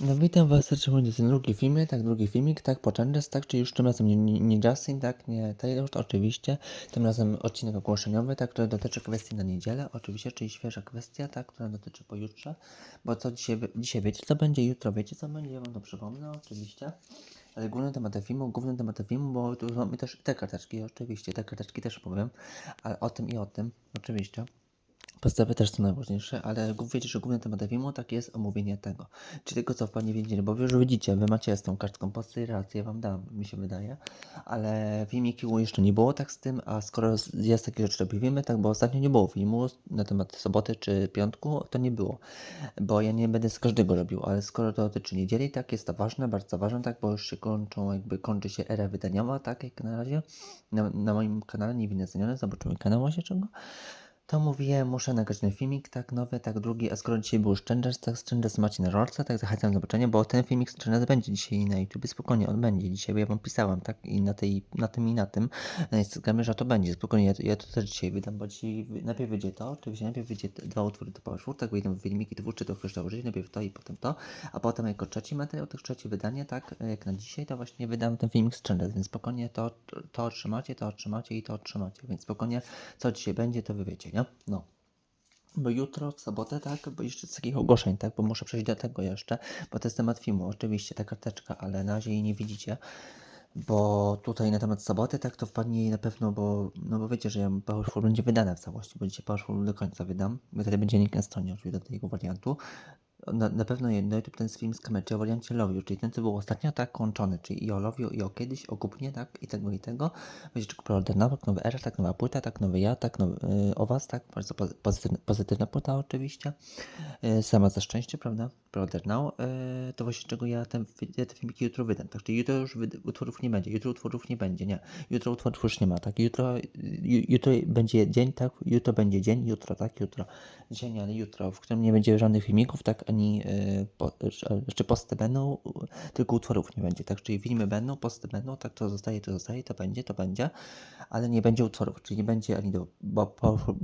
No witam was serdecznie, ten drugi filmik, tak, drugi filmik, tak, Poczendes, tak, czyli już tym razem nie, nie, Justin, tak, nie Taylor, oczywiście, tym razem odcinek ogłoszeniowy, tak, który dotyczy kwestii na niedzielę, oczywiście, czyli świeża kwestia, tak, która dotyczy pojutrze, bo co dzisiaj, dzisiaj wiecie co będzie, jutro wiecie co będzie, ja wam to przypomnę, oczywiście, ale główny temat filmu, główny temat filmu, bo tu mamy też te karteczki, oczywiście, te karteczki też powiem, ale o tym i o tym, oczywiście. Podstawy też są najważniejsze, ale wiecie, że główny temat filmu tak jest omówienie tego. Czy tego, co w Panie wiedzieli, bo wy już widzicie, wy macie z tą kartką posty, rację wam dam, mi się wydaje, ale filmiku jeszcze nie było tak z tym, a skoro jest takie rzeczy robimy, tak, bo ostatnio nie było filmu na temat soboty czy piątku, to nie było, bo ja nie będę z każdego robił, ale skoro to dotyczy niedzieli, tak, jest to ważne, bardzo ważne, tak, bo już się kończą, jakby kończy się era wydaniowa, tak, jak na razie, na, na moim kanale, nie winę cenione, zobaczymy kanał właśnie czego, to mówiłem, muszę nagrać ten filmik, tak nowy, tak drugi, a skoro dzisiaj był Szczędzes, tak Szczędzes macie na rolce, tak zachęcam do zobaczenia, bo ten filmik Szczędzes będzie dzisiaj na YouTube, spokojnie, on będzie dzisiaj, bo ja wam pisałem, tak, i na tej, na tym i na tym, na Instagramie, że to będzie, spokojnie, ja, ja to też dzisiaj wydam, bo dzisiaj najpierw wyjdzie to, oczywiście najpierw wyjdzie dwa utwory to Power tak, wyjdą filmiki twórcze, to kryształ żyć, najpierw to i potem to, a potem jako trzeci materiał, to trzecie wydanie, tak, jak na dzisiaj, to właśnie wydam ten filmik Szczędzes, więc spokojnie to, to otrzymacie, to otrzymacie i to otrzymacie, więc spokojnie, co dzisiaj będzie, to wy wiecie, nie? No. Bo jutro, w sobotę, tak, bo jeszcze z takich ogłoszeń, tak, bo muszę przejść do tego jeszcze, bo to jest temat filmu, oczywiście, ta karteczka, ale na razie jej nie widzicie, bo tutaj na temat soboty, tak, to wpadnie jej na pewno, bo, no bo wiecie, że ja Powerful będzie wydane w całości, bo dzisiaj Powerful do końca wydam, bo wtedy będzie link na stronie oczywiście do tego wariantu, na, na pewno jedno, YouTube ten film z o wariancie Love You, czyli ten, co był ostatnio tak łączony, czyli i o Love You, i o kiedyś, o tak, i tego, i tego. Będzie tylko preorder nowak, nowy era, tak, nowa płyta, tak, nowy ja, tak, nowy, yy, o was, tak, bardzo pozy- pozytywna, pozytywna płyta oczywiście. Yy, sama za szczęście, prawda, preorder now. Yy, to właśnie czego ja ten, ja te filmiki jutro wydam, tak, czyli jutro już utworów nie będzie, jutro utworów nie będzie, nie, jutro utworów już nie ma, tak, jutro, ju, jutro będzie dzień, tak, jutro będzie dzień, jutro, tak, jutro, nie, ale jutro, w którym nie będzie żadnych filmików, tak, ani yy, po, jeszcze posty będą, tylko utworów nie będzie, tak, czyli filmy będą, posty będą, tak, to zostaje, to zostaje, to będzie, to będzie, ale nie będzie utworów, czyli nie będzie ani do, bo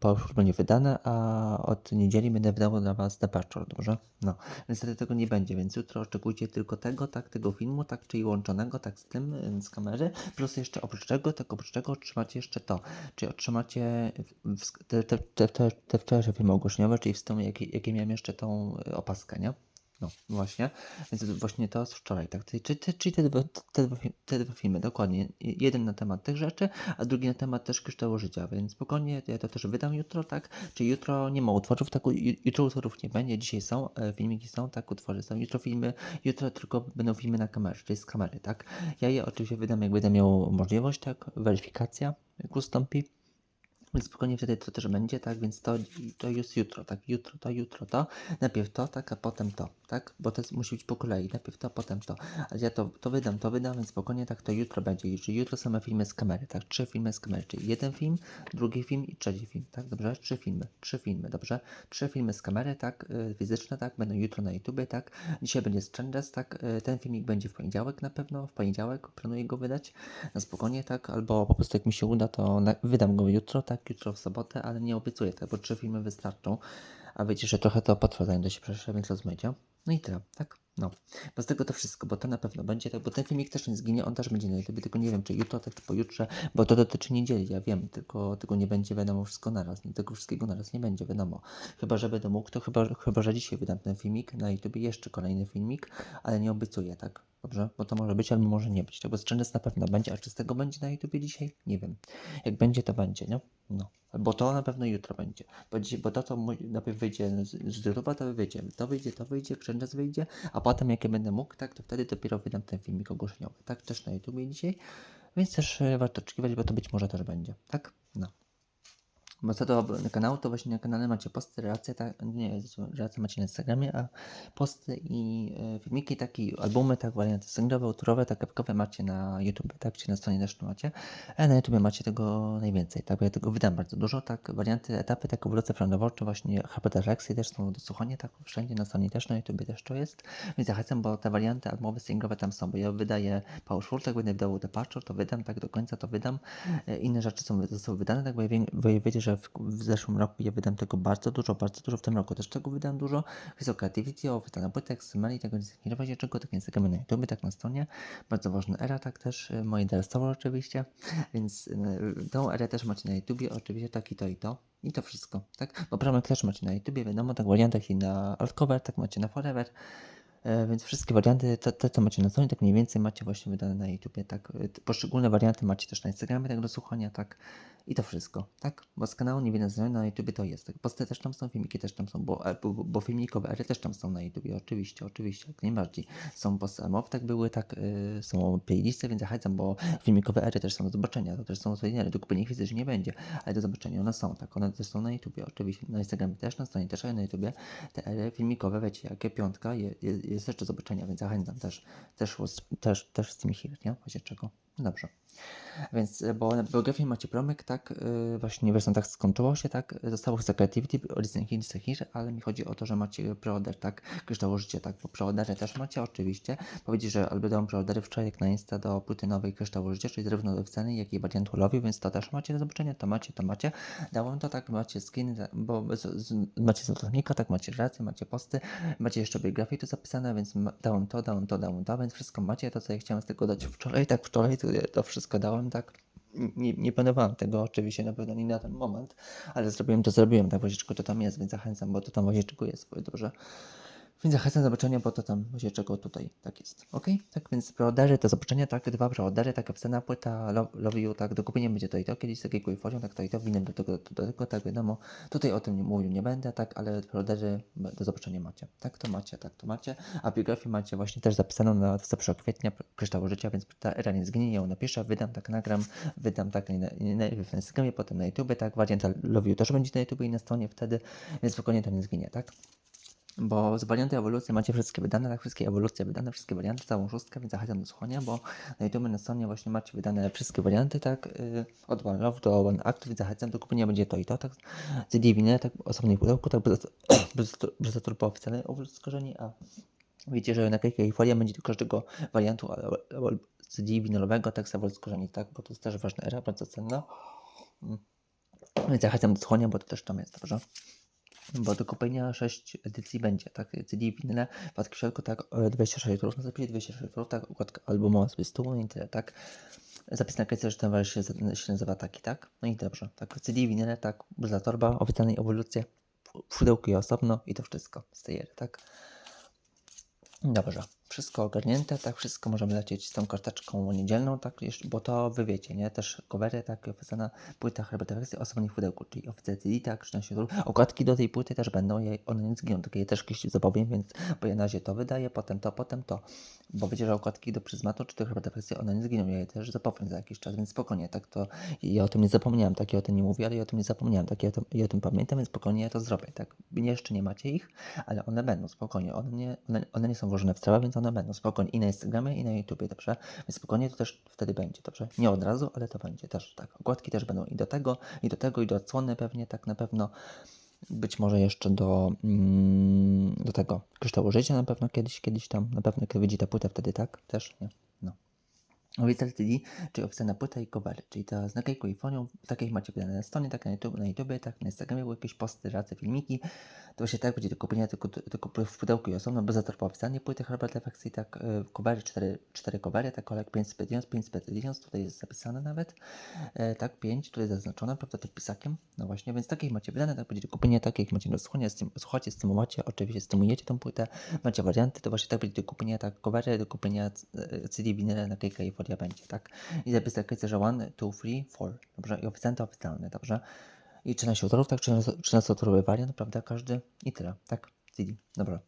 Powerful będzie wydane, a od niedzieli będę wydawał dla Was Departure, dobrze? No, niestety tego nie będzie, więc jutro oczekujcie tylko tego, tak, tego filmu, tak, czyli łączonego, tak, z tym, y, z kamery, plus jeszcze oprócz tego, tak, oprócz tego otrzymacie jeszcze to, czyli otrzymacie w- w- te, te, te, te, te wczorajsze filmy ogłoszeniowe, czyli w tym, jakie, jakie miałem jeszcze tą y, nie? No, właśnie. Więc właśnie to z wczoraj, tak? Czyli, czyli, te, dwa, te, dwa, te dwa filmy, dokładnie. Jeden na temat tych rzeczy, a drugi na temat też kryształu życia, więc spokojnie, ja to też wydam jutro, tak? Czyli jutro nie ma utworów, tak? ju- Jutro utworów nie będzie, dzisiaj są, e, filmiki są, tak? Utwory są. Jutro filmy, jutro tylko będą filmy na kamerze, czyli z kamery, tak? Ja je oczywiście wydam, jak będę miał możliwość, tak? Weryfikacja, jak ustąpi. Więc spokojnie wtedy to też będzie, tak? Więc to, to jest jutro, tak? Jutro, to, jutro, to. Najpierw to, tak, a potem to, tak? Bo to jest, musi być po kolei. Najpierw to, potem to. Ale ja to, to wydam, to wydam, więc spokojnie tak to jutro będzie. Czyli jutro same filmy z kamery, tak? Trzy filmy z kamery, czyli jeden film, drugi film i trzeci film, tak? Dobrze? Trzy filmy, trzy filmy, dobrze? Trzy filmy z kamery, tak? Y, Fizyczne, tak? Będą jutro na YouTubie, tak? Dzisiaj będzie Strangers, tak? Y, Ten filmik będzie w poniedziałek na pewno, w poniedziałek planuję go wydać na spokojnie, tak? Albo po prostu jak mi się uda, to wydam go jutro, tak? Jutro w sobotę, ale nie obiecuję, tak? Bo trzy filmy wystarczą. A wiecie, że trochę to potrwa, zanim to się prześle, więc rozmycie. No i tyle, tak? No. Bo z tego to wszystko, bo to na pewno będzie, tak? Bo ten filmik też nie zginie, on też będzie na YouTube, tylko nie wiem, czy jutro, tak, czy pojutrze, bo to dotyczy niedzieli, ja wiem, tylko, tylko nie będzie wiadomo wszystko naraz, nie, tego wszystkiego naraz nie będzie wiadomo. Chyba, że będę mógł, to chyba, chyba, że dzisiaj wydam ten filmik na YouTube, jeszcze kolejny filmik, ale nie obiecuję, tak? Dobrze? Bo to może być, albo może nie być. Bo Strangers na pewno będzie, a czy z tego będzie na YouTubie dzisiaj? Nie wiem. Jak będzie, to będzie, nie? No. Bo to na pewno jutro będzie. Bo, dzisiaj, bo to, co najpierw wyjdzie z, z YouTube'a, to wyjdzie. To wyjdzie, to wyjdzie, Strangers wyjdzie, a potem jak ja będę mógł, tak, to wtedy dopiero wydam ten filmik ogłoszeniowy. Tak, też na YouTubie dzisiaj. Więc też e, warto oczekiwać, bo to być może też będzie. Tak? No. Bo co do kanału, to właśnie na kanale macie posty, relacje, tak, nie, relacje macie na Instagramie, a posty i e, filmiki, takie albumy, tak, warianty singlowe, utorowe, tak, epkowe macie na YouTube, tak, czy na stronie też macie, a na YouTube macie tego najwięcej, tak, bo ja tego wydam bardzo dużo, tak, warianty, etapy, tak, ewolucja frandoworcza, właśnie HP reakcje też są do słuchania, tak, wszędzie na stronie też, na YouTube też to jest, więc zachęcam, bo te warianty albumowe, singlowe tam są, bo ja wydaję Powerful, tak, będę wydawał Departure, to wydam, tak, do końca to wydam, E, inne rzeczy są, zostały wydane, tak, bo ja wiem, bo ja wiecie, że że w, w zeszłym roku ja wydam tego bardzo dużo, bardzo dużo, w tym roku też tego wydam dużo. Jest o Creativity, o wydana płyta, ekstremali, tego nie zakierować czego, tak Instagramie na YouTube, tak na stronie. Bardzo ważna era, tak też, y, moje Delstowo oczywiście, więc y, tą erę też macie na YouTubie, oczywiście tak i to i to. I to wszystko, tak? Bo Przemek też macie na YouTubie, wiadomo, tak w wariantach i na Altcover, tak macie na Forever. E, Więc wszystkie warianty, te, te co macie na stronie, tak mniej więcej macie właśnie wydane na YouTubie, tak. e, Poszczególne warianty macie też na Instagramie, tak do słuchania, tak. I to wszystko, tak? Bo z kanału nie wiem, na YouTubie to jest. Tak? Posty też tam są, filmiki też tam są, bo, e, bo, bo filmikowe ery też tam są na YouTubie, oczywiście, oczywiście, jak najbardziej. Są posty MOW, tak były, tak, y, są playlisty, więc zachęcam, bo filmikowe ery też są do zobaczenia, to też są odpowiednie, do kupienia fizycznie nie będzie, ale do zobaczenia one są, tak, one też są na YouTubie, oczywiście, na Instagramie też, na stronie też, ale na YouTubie te ery filmikowe, wiecie, jakie piątka je, je, jest jeszcze zobaczenia, więc zachęcam też, też, też, też z tym chwil, nie? Właśnie czego? Dobrze. Więc, e, bo na biografii macie promyk, tak, yy, właśnie zresztą tak skończyło się, tak, zostało za Creativity, Origin Hills, Hir, ale mi chodzi o to, że macie preorder, tak, kryształo życie, tak, bo preordery też macie, oczywiście, powiedzieć, że dałem preordery wczoraj jak na Insta do płyty nowej kryształo życie, czyli zarówno w ceny, jak i wariantu lowi, więc to też macie do zobaczenia, to macie, to macie, dałem to, tak, macie skin, bo z, z, macie złotownika, tak, macie relacje, macie posty, macie jeszcze biografię tu zapisane, więc ma- dałem to, dałem to, dałem to, więc wszystko macie, to co ja chciałem z tego dać wczoraj, tak, wczoraj to, wszystko dałem, tak, nie, nie planowałem tego oczywiście na pewno nie na ten moment, ale zrobiłem to, zrobiłem, tak wozieczko to tam jest, więc zachęcam, bo to tam wozieczku jest, swoje dobrze. Więc zachęcam do zobaczenia, bo to tam wozieczego tutaj tak jest. Ok? Tak więc preordery do zobaczenia, tak, dwa preordery, taka wcena płyta, Lo- Love You, tak, do kupienia będzie to i to, kiedyś z takiego folią, tak, to i to, winem do tego, do tego, tak, wiadomo, tutaj o tym nie mówił nie będę, tak, ale preordery do zobaczenia macie, tak, to macie, tak, to macie, a biografię macie właśnie też zapisaną na 1 kwietnia, kryształu życia, więc ta era nie zginie, ją napiszę, wydam, tak, nagram, wydam, tak, na, najpierw na Instagramie, potem na YouTube, tak, wariant Love You też będzie na YouTube i na stronie wtedy, więc spokojnie to nie zginie, tak. Bo z warianty ewolucji macie wszystkie wydane, tak, wszystkie ewolucje wydane, wszystkie warianty, całą szóstkę, więc zachęcam do słuchania, bo na na stronie właśnie macie wydane wszystkie warianty, tak, yy, od One Love do One Act, więc zachęcam do kupienia, będzie to i to, tak, CD winyle, tak, osobnej pudełku, tak, bez, bez, bez zatrupu oficjalnej skorzeni, a wiecie, że naklejka i folia będzie do każdego wariantu CD winylowego, tak, zawód skorzeni, tak, bo to jest też ważna era, bardzo cenna. Mm. Więc zachęcam do słuchania, bo to też tam jest, dobrze? Bo do kupienia 6 edycji będzie, tak? CD winyle, w środku tak e, 26 litrów, na zapisie 26 litrów, tak? Układka albumowa sobie stół i tyle, tak? Zapis na kresce, że ten wariant się, się nazywa taki, tak? No i dobrze, tak? CD winyle, tak? Za torba, oficjalnej ewolucje, pudełki osobno i to wszystko z tej ery, tak? Dobrze, wszystko ogarnięte, tak, wszystko możemy lecieć z tą karteczką niedzielną, tak, bo to wy wiecie, nie, też covery, tak, oficjalna płyta herbata wersji osobnych pudełku, czyli oficjalnie tak, 13 dolarów. Okładki do tej płyty też będą, je, one nie zginą, takie je też kiedyś zapowiem, więc, bo ja na razie to wydaję, potem to, potem to, bo wiecie, że okładki do Przyzmatu, czy do herbata wersji, one nie zginą, ja je też zapowiem za jakiś czas, więc spokojnie, tak, to ja o tym nie zapomniałem, tak, ja o tym nie mówię, ale ja o tym nie zapomniałem, tak, ja ja o tym pamiętam, więc spokojnie ja to zrobię, tak, jeszcze nie macie ich, ale one będą, spokojnie, one nie, one, one nie są włożone w całe, więc one będą, spokojnie, i na Instagramie, i na YouTubie, dobrze, więc spokojnie to też wtedy będzie, dobrze, nie od razu, ale to będzie też, tak, okładki też będą i do tego, i do tego, i do odsłony pewnie, tak na pewno, być może jeszcze do, mm, do tego kryształu życia na pewno kiedyś, kiedyś tam, na pewno kiedy wyjdzie ta płyta wtedy, tak, też, nie, Oficjal CD, czyli oficjalna płyta i covery, czyli ta z naklejką i fonią, tak jak macie wydane na stronie, tak na YouTube, na YouTubie, tak na Instagramie, były jakieś posty, race, filmiki, to właśnie tak będzie do kupienia tylko, tylko w pudełku i osobno, bez zatorpa oficjalnie płyty Herbert Effects i tak y, covery, cztery, cztery covery, tak kolek 5 Speditions, 5 Speditions, tutaj jest zapisane nawet, e, tak 5, tutaj zaznaczone, prawda, to pisakiem, no właśnie, więc takich macie wydane, tak będzie do kupienia, tak jak macie do słuchania, stym, słuchacie, stymulacie, oczywiście stymujecie tą płytę, macie warianty, to właśnie tak będzie do kupienia, tak covery, do kupienia e, CD, winyle, naklejka i folia będzie, tak, i zapis jest, że 1, 2, 3, 4, dobrze, i oficjalne to oficjalne, dobrze, i 13 autorów, tak, 13 autorowy wariant, prawda, każdy i tyle, tak, Dobra.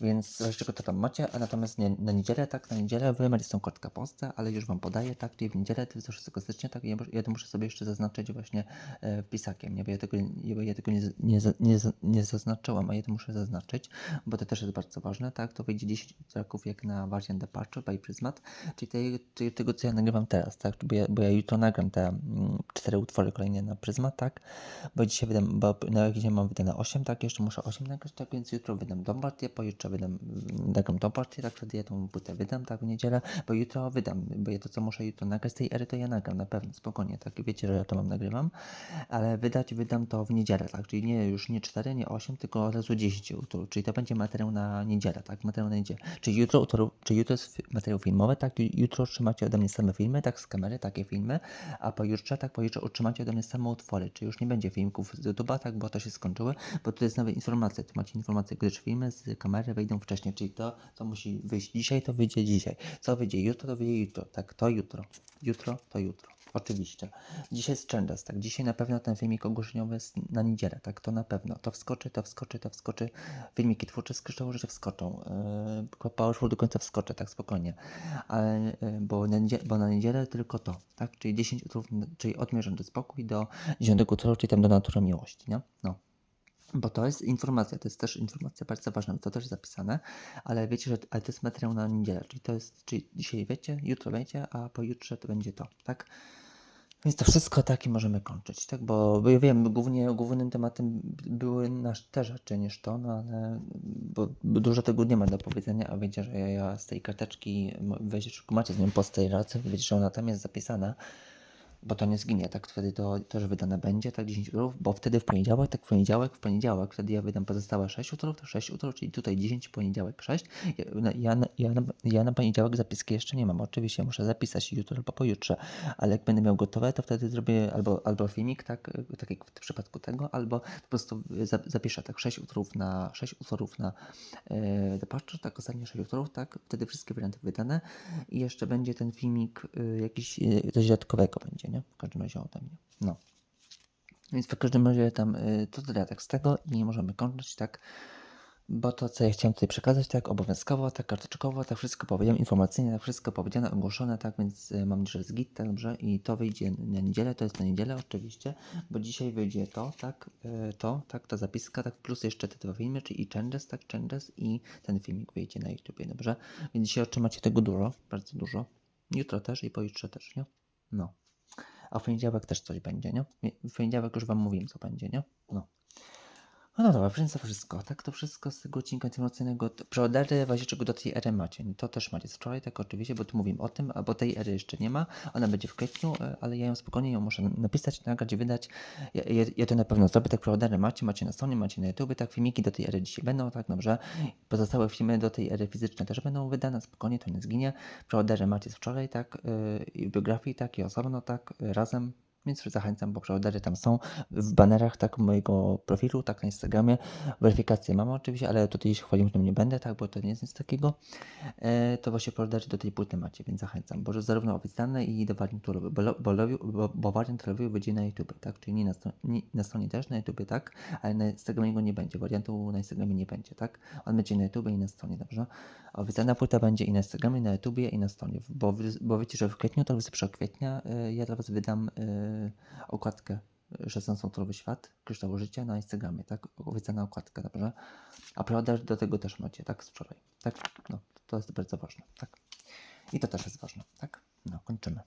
Więc z czego to tam macie, a natomiast nie, na niedzielę, tak, na niedzielę macie tą kartkę postę, ale już wam podaję, tak, czyli w niedzielę, 26 stycznia, tak, ja, to muszę sobie jeszcze zaznaczyć właśnie e, wpisakiem, nie, bo ja tego, nie, ja tego nie, nie, nie, nie zaznaczyłam, a ja to muszę zaznaczyć, bo to też jest bardzo ważne, tak, to wyjdzie 10 traków jak na Variant Departure by Prismat, czyli, tego, co ja nagrywam teraz, tak, bo ja, bo ja jutro nagram te mm, cztery utwory kolejne na Prismat, tak, bo dzisiaj wydam, bo na dzisiaj mam wydane 8, tak, jeszcze muszę 8 nagrać, tak, więc jutro wydam tą partię, pojutrze wydam mm, taką tą partię, tak wtedy ja tą płytę wydam, tak w niedzielę, bo jutro wydam, bo ja to co muszę jutro nagrać z tej ery, to ja nagram na pewno, spokojnie, tak wiecie, że ja to mam nagrywam, ale wydać wydam to w niedzielę, tak, czyli nie już nie 4, nie 8, tylko od razu 10 utworów, czyli to będzie materiał na niedzielę, tak, materiał na niedzielę, czyli jutro, utworu, jutro jest materiał filmowy, tak, ju- jutro otrzymacie ode mnie same filmy, tak, z kamery, takie filmy, a pojutrze, tak, pojutrze otrzymacie ode mnie same utwory, czyli już nie będzie filmików z YouTube'a, tak, bo to się skończyły, bo to jest nowe informacje, tu macie informacje, gdyż filmy z kamery wejdą wcześniej, czyli to, co musi wyjść dzisiaj, to wyjdzie dzisiaj, co wyjdzie jutro, to wyjdzie jutro, tak, to jutro, jutro, to jutro. Oczywiście. Dzisiaj jest Changes, tak? Dzisiaj na pewno ten filmik ogłoszeniowy jest na niedzielę, tak? To na pewno. To wskoczy, to wskoczy, to wskoczy. Filmiki twórcze z kryształu rzeczy wskoczą. Yy, Powerful do końca wskoczę, tak? Spokojnie. Ale, yy, bo, na niedzielę, bo na niedzielę tylko to, tak? Czyli 10 utworów, czyli od do spokój do 10 utworu, czyli tam do natury miłości, nie? No. Bo to jest informacja, to jest też informacja bardzo ważna, to też zapisane, ale wiecie, że ale to jest materiał na niedzielę, czyli to jest, czyli dzisiaj wiecie, jutro wiecie, a pojutrze to będzie to, tak? Więc to wszystko tak i możemy kończyć, tak? Bo, bo ja wiem, głównie głównym tematem były nasz te rzeczy niż to, no ale bo, bo dużo tego nie ma do powiedzenia, a wiecie, że ja, ja z tej karteczki, wiecie, macie z nią post tej racji, wiecie, że ona tam jest zapisana, bo to nie zginie, tak wtedy to też wydane będzie, tak 10 utworów, bo wtedy w poniedziałek, tak w poniedziałek, w poniedziałek, wtedy ja wydam pozostałe 6 utworów, to 6 utworów, czyli tutaj 10, poniedziałek 6. Ja, na- ja, ja, na, ja na poniedziałek zapiski jeszcze nie mam, oczywiście muszę zapisać jutro albo pojutrze, ale jak będę miał gotowe, to wtedy zrobię albo, albo filmik, tak, tak jak w przypadku tego, albo po prostu za- zapiszę tak 6 utworów na 6 utworów na e, Departure, tak ostatnie 6 utworów, tak, wtedy wszystkie warianty wydane. I jeszcze będzie ten filmik y, jakiś y, coś dodatkowego będzie, nie? W każdym razie ode mnie. No. Więc w każdym razie tam y, to tyle tak z tego i możemy kończyć, tak? Bo to, co ja chciałem tutaj przekazać, tak obowiązkowo, tak karteczkowo, tak wszystko powiedziałem, informacyjnie, tak wszystko powiedziane, ogłoszone, tak, więc y, mam nadzieję, że jest git, tak, dobrze, i to wyjdzie na niedzielę, to jest na niedzielę oczywiście, bo dzisiaj wyjdzie to, tak, y, to, tak, ta zapiska, tak, plus jeszcze te dwa filmy, czyli i Changes, tak, Changes i ten filmik wyjdzie na YouTubie, dobrze, więc dzisiaj otrzymacie tego dużo, bardzo dużo, jutro też i pojutrze też, nie, no. A w poniedziałek też coś będzie, nie? W poniedziałek już Wam mówiłem, co będzie, nie? No. No dobra, więc to wszystko. Tak to wszystko z tego odcinka informacyjnego. Razie czego do tej ery macie. No To też macie z wczoraj, tak oczywiście, bo tu mówimy o tym, a bo tej ery jeszcze nie ma. Ona będzie w kwietniu, e, ale ja ją spokojnie ją muszę napisać, nagrać, wydać. Ja, ja, ja to na pewno zrobię, tak preordery macie, macie na stronie, macie na YouTube, tak filmiki do tej ery dzisiaj będą, tak dobrze. Pozostałe filmy do tej ery fizyczne też będą wydane, spokojnie, to nie zginie. Preordery macie z wczoraj, tak, yy, i biografii, tak, i osobno, tak, yy, razem. Więc zachęcam, bo preordery tam są w banerach tak mojego profilu, tak na Instagramie. Weryfikację mam oczywiście, ale tutaj się chwalić tym nie będę, tak, bo to nie jest nic takiego. E, to właśnie preordery do tej płyty macie, więc zachęcam. Bo zarówno oficjalne i do wariantu lowy, bo, bo, bo, bo będzie na YouTube, tak? Czyli nie na, nie, na stronie też, na YouTube, tak? Ale na Instagramie go nie będzie, wariantu na Instagramie nie będzie, tak? On będzie na YouTube i na stronie, dobrze? A oficjalna płyta będzie i na Instagramie, i na YouTube i na stronie, bo, bo wiecie, że w kwietniu, to 21 kwietnia y, ja dla Was wydam y, okładkę 16-torowy świat, kryształu życia na Instagramie, tak? Oficjalna okładka, dobrze? A preorder do tego też macie, tak? Z wczoraj, tak? No, to jest bardzo ważne, tak? I to też jest ważne, tak? No, kończymy.